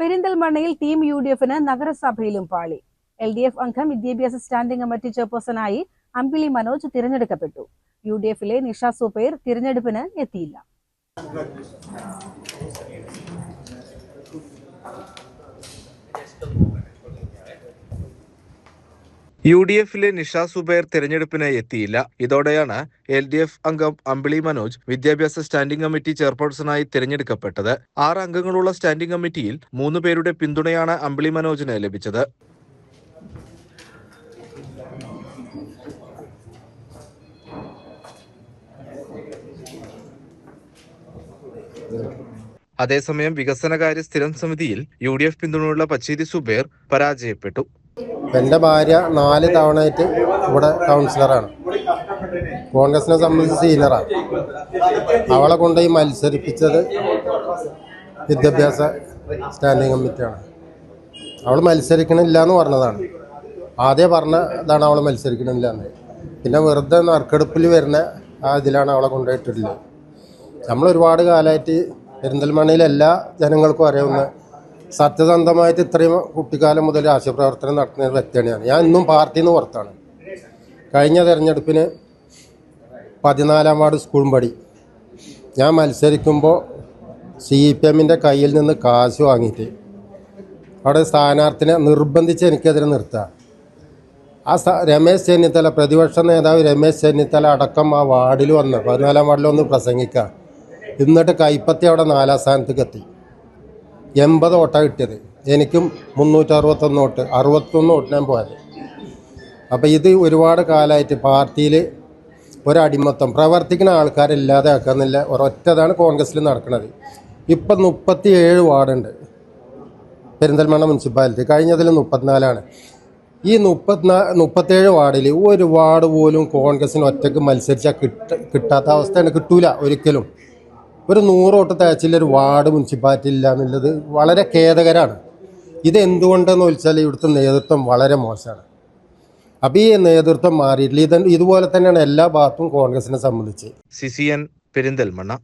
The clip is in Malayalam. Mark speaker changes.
Speaker 1: പെരിന്തൽമണ്ണയിൽ ടീം യു ഡി എഫിന് നഗരസഭയിലും പാളി എൽ ഡി എഫ് അംഗം വിദ്യാഭ്യാസ സ്റ്റാൻഡിംഗ് കമ്മിറ്റി ചെയർപേഴ്സണായി അമ്പിളി മനോജ് തിരഞ്ഞെടുക്കപ്പെട്ടു യു ഡി എഫിലെ നിഷ സുപേർ തിരഞ്ഞെടുപ്പിന് എത്തിയില്ല
Speaker 2: യു ഡി എഫിലെ നിഷ സുബൈർ തെരഞ്ഞെടുപ്പിന് എത്തിയില്ല ഇതോടെയാണ് എൽ ഡി എഫ് അംഗം അമ്പിളി മനോജ് വിദ്യാഭ്യാസ സ്റ്റാൻഡിംഗ് കമ്മിറ്റി ചെയർപേഴ്സണായി തെരഞ്ഞെടുക്കപ്പെട്ടത് ആറ് അംഗങ്ങളുള്ള സ്റ്റാൻഡിംഗ് കമ്മിറ്റിയിൽ മൂന്ന് പേരുടെ പിന്തുണയാണ് അമ്പിളി മനോജിന് ലഭിച്ചത് അതേസമയം വികസനകാര്യ സ്ഥിരം സമിതിയിൽ യു ഡി എഫ് പിന്തുണയുള്ള പച്ചേരി സുബേർ പരാജയപ്പെട്ടു
Speaker 3: എൻ്റെ ഭാര്യ നാല് തവണയായിട്ട് ഇവിടെ കൗൺസിലറാണ് കോൺഗ്രസിനെ സംബന്ധിച്ച് സീനിയറാണ് അവളെ കൊണ്ടുപോയി മത്സരിപ്പിച്ചത് വിദ്യാഭ്യാസ സ്റ്റാൻഡിങ് കമ്മിറ്റിയാണ് അവൾ മത്സരിക്കണില്ല എന്ന് പറഞ്ഞതാണ് ആദ്യം പറഞ്ഞതാണ് അവൾ മത്സരിക്കണില്ല എന്ന് പിന്നെ വെറുതെ നറുക്കെടുപ്പിൽ വരുന്ന ആ ഇതിലാണ് അവളെ കൊണ്ടുപോയിട്ടുള്ളത് നമ്മൾ കാലമായിട്ട് പെരിന്തൽമണ്ണയിലെ എല്ലാ ജനങ്ങൾക്കും അറിയാവുന്ന സത്യസന്ധമായിട്ട് ഇത്രയും കുട്ടിക്കാലം മുതൽ രാഷ്ട്രീയ നടത്തുന്ന ഒരു വ്യക്തിയാണ് ഞാൻ ഞാൻ ഇന്നും പാർട്ടിയിൽ നിന്ന് പുറത്താണ് കഴിഞ്ഞ തെരഞ്ഞെടുപ്പിന് പതിനാലാം വാർഡ് സ്കൂളും പടി ഞാൻ മത്സരിക്കുമ്പോൾ സി പി എമ്മിൻ്റെ കയ്യിൽ നിന്ന് കാശ് വാങ്ങിയിട്ട് അവിടെ സ്ഥാനാർത്ഥിനെ നിർബന്ധിച്ച് എനിക്കെതിരെ നിർത്തുക ആ രമേശ് ചെന്നിത്തല പ്രതിപക്ഷ നേതാവ് രമേശ് ചെന്നിത്തല അടക്കം ആ വാർഡിൽ വന്ന് പതിനാലാം വാർഡിൽ ഒന്ന് പ്രസംഗിക്കുക എന്നിട്ട് കൈപ്പത്തി അവിടെ നാലാം സ്ഥാനത്തേക്ക് എത്തി എൺപത് ഓട്ടാണ് കിട്ടിയത് എനിക്കും അറുപത്തൊന്ന് വോട്ട് അറുപത്തൊന്ന് ഞാൻ പോയത് അപ്പോൾ ഇത് ഒരുപാട് കാലമായിട്ട് പാർട്ടിയിൽ ഒരടിമത്തം പ്രവർത്തിക്കുന്ന ആൾക്കാരില്ലാതെ ആക്കാന്നില്ല ഒരൊറ്റതാണ് കോൺഗ്രസ്സിൽ നടക്കുന്നത് ഇപ്പം മുപ്പത്തി ഏഴ് വാർഡുണ്ട് പെരിന്തൽമണ്ണ മുനിസിപ്പാലിറ്റി കഴിഞ്ഞതിൽ മുപ്പത്തിനാലാണ് ഈ മുപ്പത്തിനാ മുപ്പത്തേഴ് വാർഡിൽ ഒരു വാർഡ് പോലും കോൺഗ്രസ്സിന് ഒറ്റക്ക് മത്സരിച്ചാൽ കിട്ട കിട്ടാത്ത അവസ്ഥയാണ് കിട്ടൂല ഒരിക്കലും ഒരു നൂറോട്ട് തേച്ചില്ലൊരു വാർഡ് മുനിസിപ്പാലിറ്റി ഇല്ല എന്നുള്ളത് വളരെ ഖേദകരമാണ് ഇത് വെച്ചാൽ ചോദിച്ചാൽ ഇവിടുത്തെ നേതൃത്വം വളരെ മോശമാണ് അപ്പോൾ ഈ നേതൃത്വം മാറിയിട്ടില്ല ഇത് ഇതുപോലെ തന്നെയാണ് എല്ലാ ഭാഗത്തും കോൺഗ്രസിനെ സംബന്ധിച്ച്
Speaker 4: സിസിയൻ പെരിന്തൽമണ്ണ